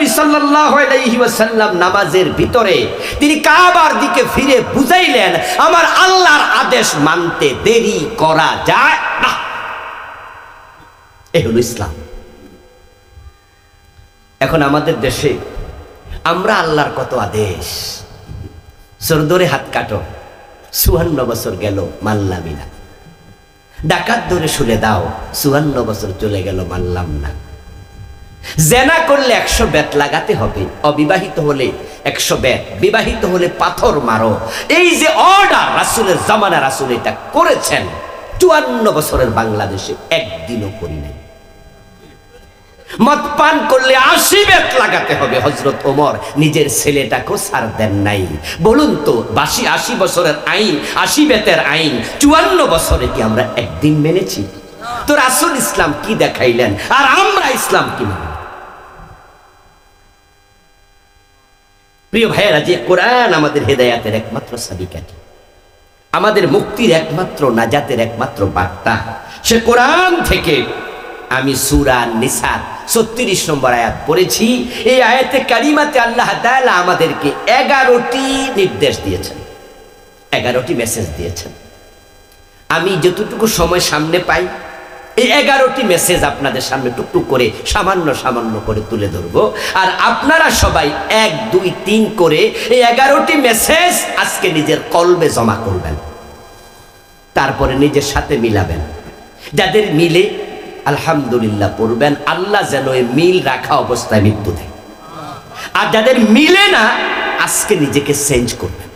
নবী সাল্লাল্লাহু আলাইহি ওয়াসাল্লাম নামাজের ভিতরে তিনি কাবার দিকে ফিরে বুঝাইলেন, আমার আল্লাহর আদেশ মানতে দেরি করা যায় না। এই হলো ইসলাম। এখন আমাদের দেশে আমরা আল্লাহর কত আদেশ? সরদরে হাত কাটো। চুয়ান্ন বছর গেল, মানলামই না। ডাকাত ধরে শুলে দাও, চুয়ান্ন বছর চলে গেল, মানলাম না। জেনা করলে একশো ব্যাট লাগাতে হবে, অবিবাহিত হলে একশো ব্যাট বিবাহিত হলে পাথর মারো। এই যে অর্ডার রাসুলের জামানা, রাসুল এটা করেছেন, চুয়ান্ন বছরের বাংলাদেশে একদিনও করি নাই। মদ পান করলে আশি বেত লাগাতে হবে হজরত ওমর নিজের ছেলেটাকেও সার দেন নাই। বলুন তো, বাসি আশি বছরের আইন, আশি বেতের আইন, চুয়ান্ন বছরে কি আমরা একদিন মেনেছি? তো রাসুল ইসলাম কি দেখাইলেন? আর আমরা ইসলাম কি মানি প্রিয় ভাইয়েরা, যে কোরআন আমাদের হেদায়াতের একমাত্র সাবিকাটি আমাদের মুক্তির একমাত্র নাজাতের একমাত্র বার্তা। সে কোরআন থেকে আমি সুরা নিসার ছত্রিশ নম্বর আয়াত পড়েছি। এই আয়াতে কারিমাতে আল্লাহ তাআলা আমাদেরকে এগারোটি নির্দেশ দিয়েছেন। এগারোটি মেসেজ দিয়েছেন। আমি যতটুকু সময় সামনে পাই এই এগারোটি মেসেজ আপনাদের সামনে টুকটুক করে, সামান্য সামান্য করে তুলে ধরবো। আর আপনারা সবাই এক, দুই, তিন করে এই এগারোটি মেসেজ আজকে নিজের কলবে জমা করবেন। তারপরে নিজের সাথে মিলাবেন। যাদের মিলে, আলহামদুলিল্লাহ পড়বেন, আল্লাহ যেন এই মিল রাখা অবস্থায় মৃত্যু দেয়। আর যাদের মিলে না, আজকে নিজেকে চেঞ্জ করবেন।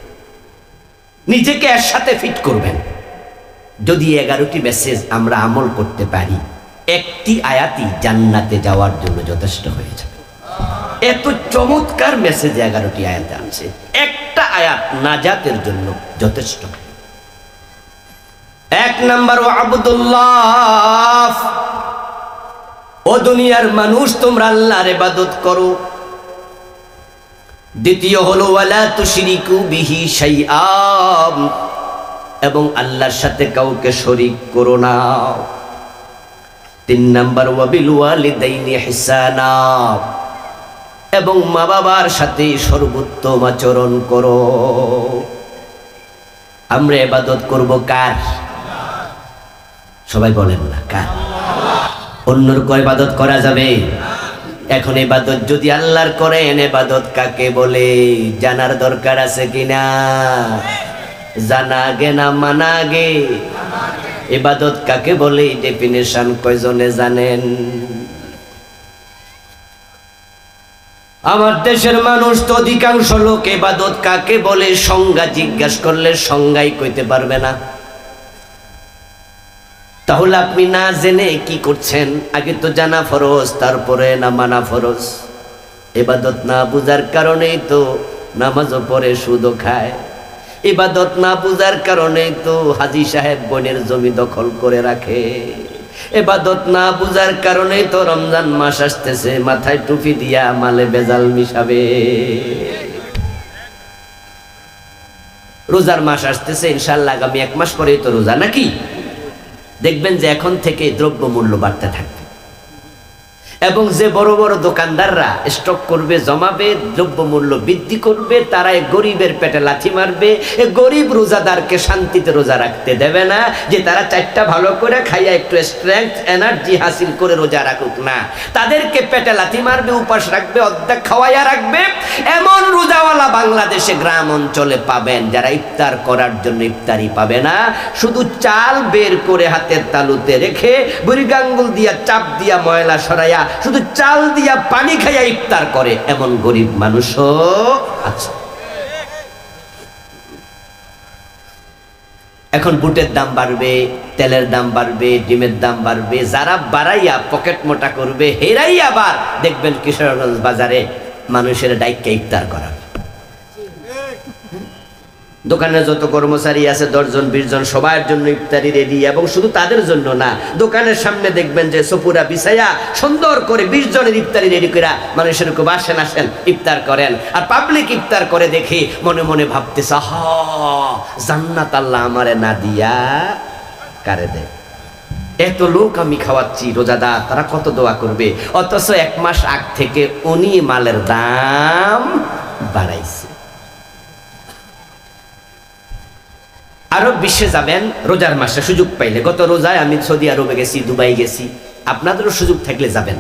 নিজেকে এর সাথে ফিট করবেন। যদি এগারোটি মেসেজ আমরা আমল করতে পারি, একটি আয়াতই জান্নাতে যাওয়ার জন্য যথেষ্ট হয়ে যাবে। এত চমৎকার মেসেজ এগারোটি আয়াতে আছে। একটা আয়াত নাজাতের জন্য যথেষ্ট। এক নাম্বার ও আবদুল্লাহ ও দুনিয়ার মানুষ, তোমরা আল্লাহর ইবাদত করো। দ্বিতীয় হলো, ওয়ালা তুশরিকু বিহি শাইআম। এবং আল্লাহর সাথে কাউকে শরিক করো না। তিন নাম্বার, ওয়াবিল ওয়ালিদাইনি হিসানা এবং মা বাবার সাথে সর্বোত্তম আচরণ করো। আমরা এবাদত করব কার? সবাই বলেন না, কার? অন্যর কয় ইবাদত করা যাবে? এখন এবাদত যদি আল্লাহর করেন এবাদত কাকে বলে? জানার দরকার আছে কিনা? জানা গে না মানা গে এবাদত কাকে বলে? ডেফিনেশন কয়জনে জানেন? আমার দেশের মানুষ তো অধিকাংশ লোক এবাদত কাকে বলে? সংজ্ঞা জিজ্ঞাসা করলে সংজ্ঞাই কইতে পারবে না। তাহলে আপনি না জেনে কি করছেন? আগে তো জানা ফরজ, তারপরে না মানা ফরজ। এবাদত না বুঝার কারণেই তো নামাজও পড়ে, সুদও খায়। ইবাদত না বুঝার কারণেই তো হাজি সাহেব বোনের জমি দখল করে রাখে। এবাদত না বুঝার কারণেই তো রমজান মাস আসতেছে, মাথায় টুপি দিয়া মালে বেজাল মিশাবে। রোজার মাস আসতেছে ইনশাল্লাহ আগামী এক মাস পরেই তো রোজা, নাকি? দেখবেন যে এখন থেকে দ্রব্য মূল্য বাড়তে থাকবে এবং যে বড় বড় দোকানদাররা স্টক করবে, জমাবে দ্রব্য মূল্য বৃদ্ধি করবে তারা এই গরিবের পেটে লাথি মারবে। এ গরিব রোজাদারকে শান্তিতে রোজা রাখতে দেবে না, যে তারা চারটা ভালো করে খাইয়া একটু স্ট্রেংথ এনার্জি হাসিল করে রোজা রাখুক না। তাদেরকে পেটে লাথি মারবে, উপাস রাখবে, অর্ধেক খাওয়াইয়া রাখবে। এমন রোজাওয়ালা বাংলাদেশে গ্রাম অঞ্চলে পাবেন, যারা ইফতার করার জন্য ইফতারি পাবে না। শুধু চাল বের করে হাতের তালুতে রেখে, বুড়িগাঙ্গুল দিয়া চাপ দিয়া ময়লা সরাইয়া শুধু চাল দিয়া পানি খাইয়া ইফতার করে, এমন গরিব মানুষও আছে। এখন বুটের দাম বাড়বে, তেলের দাম বাড়বে, ডিমের দাম বাড়বে, যারা বাড়াইয়া পকেট মোটা করবে হেরাই আবার দেখবেন কিশোরগঞ্জ বাজারে মানুষের ডাইককে ইফতার করাবে দোকানে যত কর্মচারী আছে, দশজন বিশ জন সবার জন্য ইফতারি রেডি এবং শুধু তাদের জন্য না, দোকানের সামনে দেখবেন যে সপুরা বিছাইয়া সুন্দর করে বিশ জনের ইফতারি রেডি করে মানুষের খুব আসেন আসেন, ইফতার করেন। আর পাবলিক ইফতার করে দেখে মনে মনে ভাবতেছে হা জান্নাত আল্লাহ আমারে না দিয়া কারে দে এত লোক আমি খাওয়াচ্ছি রোজাদার, তারা কত দোয়া করবে? অথচ এক মাস আগ থেকে উনি মালের দাম বাড়াইছে। আরব বিশ্বে যাবেন, রোজার মাসে সুযোগ পাইলে। গত রোজায় আমি সৌদি আরবে গেছি, দুবাই গেছি। আপনাদেরও সুযোগ থাকলে যাবেন।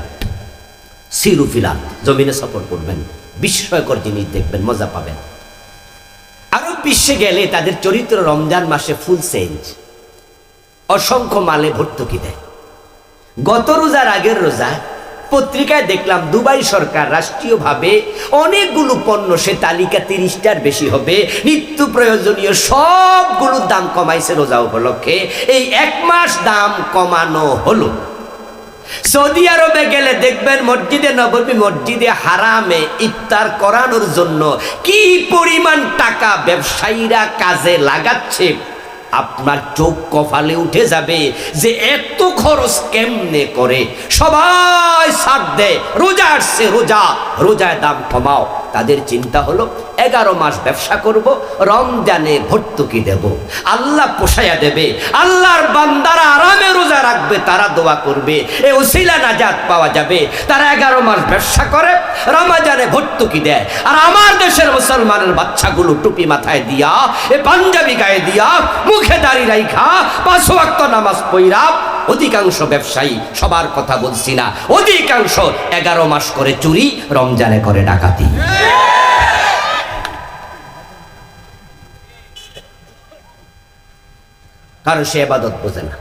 সিরুফিলা জমিনে সফর করবেন। বিস্ময়কর জিনিস দেখবেন, মজা পাবেন। আরব বিশ্বে গেলে তাদের চরিত্র রমজান মাসে ফুল চেঞ্জ অসংখ্য মালে ভর্তুকি দেয়। গত রোজার আগের রোজা পত্রিকায় দেখলাম দুবাই সরকার রাষ্ট্রীয়ভাবে অনেকগুলো পণ্য সে তালিকা তিরিশটার বেশি হবে। নিত্য প্রয়োজনীয় সবগুলো দাম কমাইছে রোজা উপলক্ষে। এই এক মাস দাম কমানো হলো। সৌদি আরবে গেলে দেখবেন মসজিদে নবমী মসজিদে হারামে ইফতার করানোর জন্য কি পরিমাণ টাকা ব্যবসায়ীরা কাজে লাগাচ্ছে। আপনার চোখ কফালে উঠে যাবে যে এত খরচ কেমনে করে? সবাই সার দেয় রোজা আসছে, রোজা। রোজায় দাম কমাও। তাদের চিন্তা হলো, এগারো মাস ব্যবসা করব, রমজানে ভর্তুকি দেব। আল্লাহ পোষায়া দেবে, আল্লাহর বান্দারা আরামে রোজা রাখবে, তারা দোয়া করবে। এ ওসিলা নাজাত পাওয়া যাবে। তারা এগারো মাস ব্যবসা করে, রমাজানে ভর্তুকি দেয়। আর আমার দেশের মুসলমানের বাচ্চাগুলো টুপি মাথায় দিয়া, এ পাঞ্জাবি গায়ে দিয়া, মুখে দাড়ি রাইখা, পাঁচ নামাজ পইরা অধিকাংশ ব্যবসায়ী সবার কথা বলছি না। অধিকাংশ এগারো মাস করে চুরি, রমজানে করে ডাকাতি। কারণ সে আবাদত বোঝে না।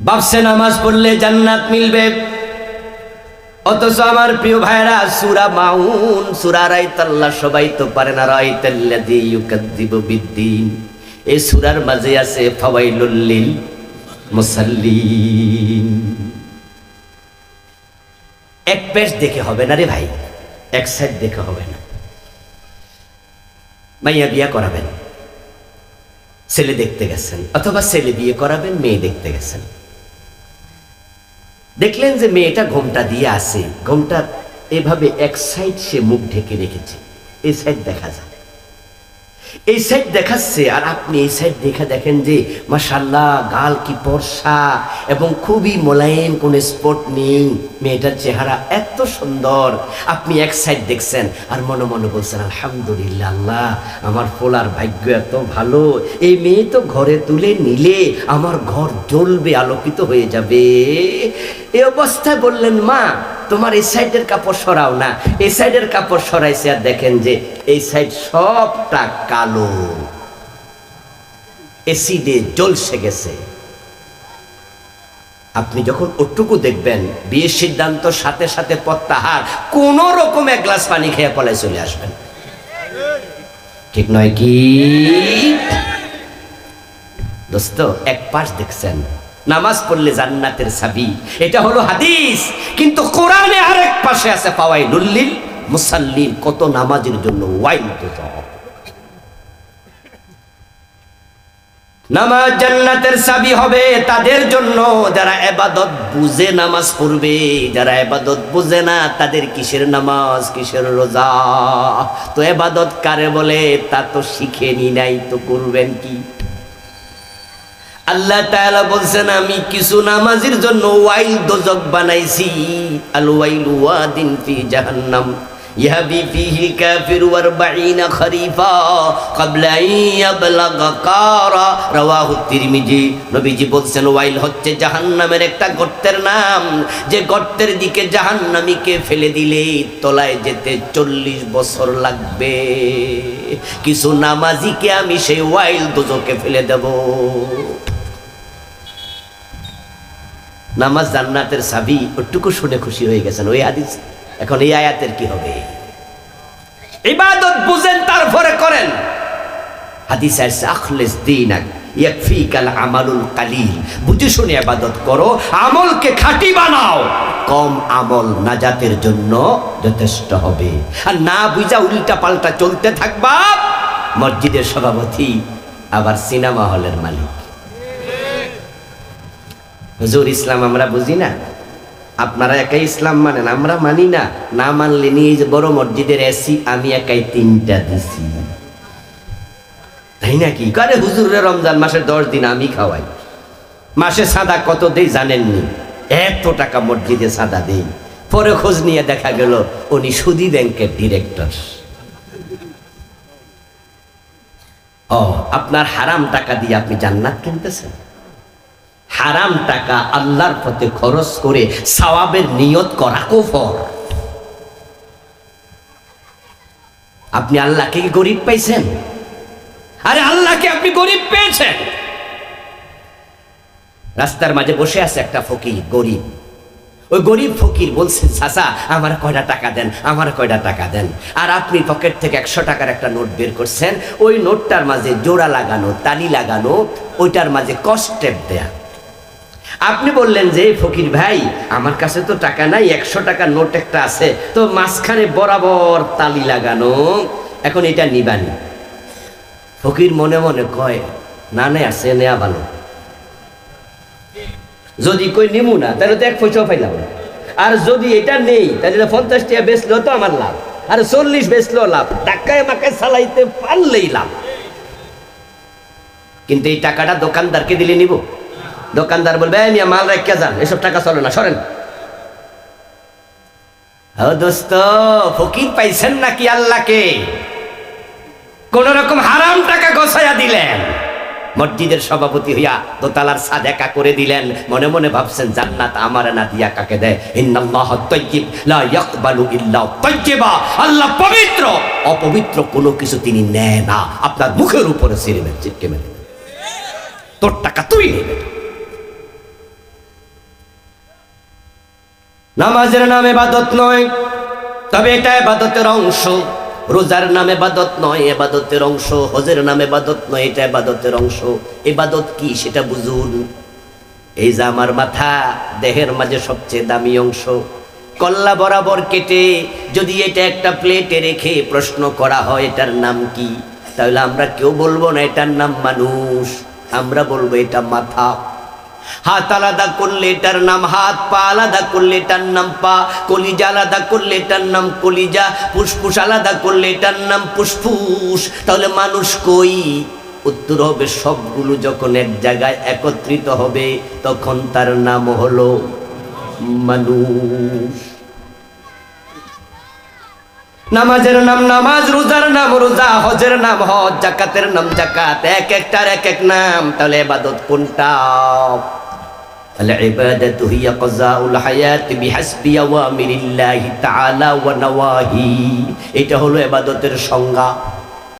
বাপসে নামাজ পড়লে জান্নাত মিলবে। অথচ আমার প্রিয় ভাইরা সুরা মাউন, সুরা রাইতাল্লাহ সবাই তো পারে না রাইতাল্লাদি ইউকাদ্দিব বিদ্দিন। এই সুরার মাঝে আছে ফাওয়াইলুল্লিল মুসাল্লিন। এক পেজ দেখে হবে না রে ভাই, এক সাইড দেখে হবে না। মাইয়া বিয়া করাবেন, ছেলে দেখতে গেছেন, অথবা ছেলে বিয়ে করাবেন, মেয়ে দেখতে গেছেন। দেখলেন যে মেয়েটা ঘোমটা দিয়ে আছে, ঘোমটা এভাবে এক সাইড সে মুখ ঢেকে রেখেছে এই সাইড দেখা যায়। এই সাইড দেখাচ্ছে, আর আপনি এই সাইড দেখে দেখেন যে মাসাল্লাহ গাল কি পর্সা এবং খুবই মোলায়েম, কোন স্পট নেই। মেয়েটার চেহারা এত সুন্দর। আপনি এক সাইড দেখছেন, আর মনে মনে বলছেন, আলহামদুলিল্লাহ আল্লাহ আমার ফোলার ভাগ্য এত ভালো। এই মেয়ে তো ঘরে তুলে নিলে আমার ঘর জ্বলবে, আলোকিত হয়ে যাবে। এই অবস্থায় বললেন, মা তোমার এই সাইডের কাপড় সরাও না। এই সাইডের কাপড় সরাইছে আর দেখেন যে এই সাইড সবটা কালো। এসিডে জলসে গেছে। আপনি যখন ওটুকু দেখবেন, বিয়ের সিদ্ধান্ত, সাথে সাথে প্রত্যাহার, কোন রকম এক গ্লাস পানি খেয়ে পলায় চলে আসবেন। ঠিক নয় কি? দোস্ত, এক পাশ দেখছেন। নামাজ পড়লে জান্নাতের সাবি। এটা হলো হাদিস। কিন্তু কোরআনে আরেক পাশে আছে পাওয়াই লুল্লিল মুসাল্লিম কত নামাজের জন্য ওয়াইল নামাজ জান্নাতের সাবি হবে তাদের জন্য। যারা এবাদত বুঝে নামাজ পড়বে, যারা এবাদত বুঝে না, তাদের কিসের নামাজ, কিসের রোজা? তো এবাদত কারে বলে? তা তো শিখে নি নাই, তো করবেন কি? আল্লাহ তাআলা বলছেন, আমি কিছু নামাজের জন্য ওয়াইল দোজক বানাইছি। আল ওয়াইল ওয়াদিন ফি জাহান্নাম। ইয়াবি ফিহি কাফির ওয়ারবাঈনা খরিফা ক্বাবলা আন ইয়াবলাগা কারা। রাওয়াহু তিরমিজি। নবীজি বলছেন, ওয়াইল হচ্ছে জাহান্নামের একটা গর্তের নাম। যে গর্তের দিকে জাহান্নামীকে ফেলে দিলে তলায় যেতে চল্লিশ বছর লাগবে। কিছু নামাজিকে আমি সেই ওয়াইল দোজকে ফেলে দেবো। নামাজ জান্নাতের সাবি ওটুকু শুনে খুশি হয়ে গেছেন। ওই হাদিস, এখন এই আয়াতের কি হবে? ইবাদত বুঝেন, তারপরে করেন। হাদিস আছে আখলেস দিন ইয়াকফিকাল আমালুল কালিল। বুঝে শুনে ইবাদত করো, আমলকে খাঁটি বানাও। কম আমল নাজাতের জন্য যথেষ্ট হবে। আর না বুঝা উল্টা পাল্টা চলতে থাকবা মসজিদের সভাপতি, আবার সিনেমা হলের মালিক। হুজুর, ইসলাম আমরা বুঝি না। আপনারা একাই ইসলাম মানেন, আমরা মানি না। না মানলে নিয়ে যে বড় মসজিদের এসি আমি একাই তিনটা দিছি। তাই নাকি? করে হুজুরের রমজান মাসের দশ দিন আমি খাওয়াই। মাসে সাদা কত দেই জানেননি? এত টাকা মসজিদে সাদা দেই। পরে খোঁজ নিয়ে দেখা গেল, উনি সুদি ব্যাংকের ডিরেক্টর ও, আপনার হারাম টাকা দিয়ে আপনি জান্নাত কিনতেছেন? হারাম টাকা আল্লাহর পথে খরচ করে সওয়াবের নিয়ত করা কুফর। আপনি আল্লাহকে কি গরিব পাইছেন? আরে আল্লাহকে আপনি গরিব পেয়েছেন। রাস্তার মাঝে বসে আছে একটা ফকির, গরিব। ওই গরিব ফকির বলছে, চাচা, আমার কয়টা টাকা দেন, আমার কয়টা টাকা দেন? আর আপনি পকেট থেকে একশো টাকার একটা নোট বের করছেন, ওই নোটটার মাঝে জোড়া লাগানো, তালি লাগানো, ওইটার মাঝে কস্টেপ দেয়া। আপনি বললেন যে ফকির ভাই, আমার কাছে তো টাকা নাই, একশো টাকা নোট একটা আছে, তো মাঝখানে বরাবর তালি লাগানো। এখন এটা নিবানি ফকির মনে মনে কয়, না, নে, আছে, নেয়া ভালো। যদি কই, নিমু না, তাহলে তো এক পয়সাও পাইলাম আর যদি এটা নেই, তাহলে পঞ্চাশ টাকা বেচলো তো আমার লাভ, আর চল্লিশ বেচলো লাভ, টাকায় আমাকে চালাইতে পারলেই লাভ। কিন্তু এই টাকাটা দোকানদারকে দিলে নিব? দোকানদার বলবে, "এই মিয়া, মাল রেখে যান, এসব টাকা চলে না, সরেন। ও দোস্ত, ফকির পাইছেন নাকি আল্লাহকে? কোন রকম হারাম টাকা গোছাইয়া দিলেন। মসজিদের সভাপতি হইয়া দোতালার সাদ একা করে দিলেন। মনে মনে ভাবছেন, জান্নাত আমার না দিয়া কাকে দেয়? লা আল্লাহ পবিত্র। অপবিত্র কোনো কিছু তিনি নেয় না। আপনার মুখের উপরে ছিঁড়ে চিটকে দেন। তোর টাকা তুই নেবে। নামাজের নাম এবাদত নয়। তবে এটা এবাদতের অংশ। রোজার নামে বাদত নয় এবাদতের অংশ। হজের নামে বাদত নয়, এটা এবাদতের অংশ। এবাদত কি সেটা বুঝুন। এই যে আমার মাথা, দেহের মাঝে সবচেয়ে দামি অংশ। কল্লা বরাবর কেটে যদি এটা একটা প্লেটে রেখে প্রশ্ন করা হয়, এটার নাম কি? তাহলে আমরা কেউ বলব না এটার নাম মানুষ। আমরা বলব এটা মাথা। হাত আলাদা করলে এটার নাম হাত, পা আলাদা করলে এটার নাম পা, কলিজা আলাদা করলে এটার নাম কলিজা, ফুসফুস আলাদা করলে এটার নাম ফুসফুস। তাহলে মানুষ কই? উত্তর হবে সবগুলো যখন এক জায়গায় একত্রিত হবে, তখন তার নাম হলো মানুষ। নামাজের নাম নামাজ, রোজার নাম রোজা, হজের নাম হজ, জাকাতের নাম জাকাত, এক একটার এক এক নাম। তাহলে এবাদত কোনটা? العبادة هي قضاء الحياة بحسب أوامر الله تعالى ونواهي এটা হলো এবাদতের সংজ্ঞা